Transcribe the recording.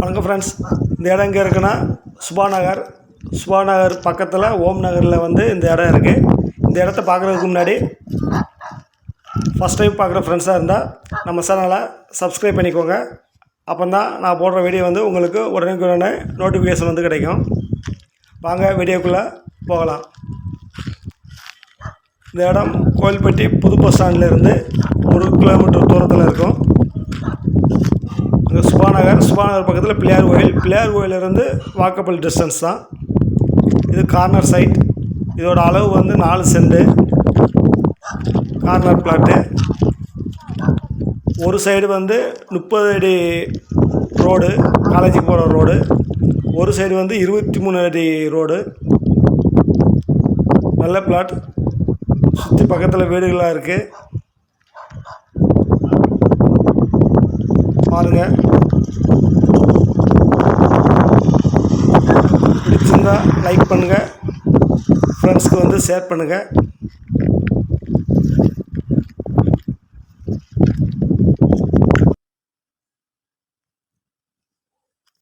வணக்கம் ஃப்ரெண்ட்ஸ் இந்த இடம் எங்கே இருக்குன்னா சுபா நகர் சுபா நகர் பக்கத்தில் ஓம் நகரில் வந்து இந்த இடம் இருக்குது இந்த இடத்த பார்க்குறதுக்கு முன்னாடி ஃபஸ்ட் டைம் பார்க்குற ஃப்ரெண்ட்ஸாக இருந்தால் நம்ம சேனலை சப்ஸ்கிரைப் பண்ணிக்கோங்க. அப்போ தான் நான் போடுற வீடியோ வந்து உங்களுக்கு உடனே நோட்டிஃபிகேஷன் வந்து கிடைக்கும். வாங்க வீடியோக்குள்ளே போகலாம். இந்த இடம் கோயில்பட்டி புது பஸ் ஸ்டாண்ட்லேருந்து ஒரு கிலோமீட்டர் தூரத்தில் இருக்கும். சுபாநகர் சுபாநகர் பக்கத்தில் பிள்ளையார் கோயில். பிள்ளையார் கோயிலிருந்து வாக்கபிள் டிஸ்டன்ஸ் தான். இது கார்னர் சைட் இதோட அளவு வந்து நாலு செண்டு கார்னர் பிளாட்டு ஒரு சைடு வந்து முப்பது அடி ரோடு காலேஜுக்கு போகிற ரோடு ஒரு சைடு வந்து இருபத்தி மூணு அடி ரோடு நல்ல பிளாட் சுற்றி பக்கத்தில் வீடுகளாக இருக்குது பாருங்கள் பிடிச்சிருந்தால் லைக் பண்ணுங்கள் ஃப்ரெண்ட்ஸ்க்கு வந்து ஷேர் பண்ணுங்கள்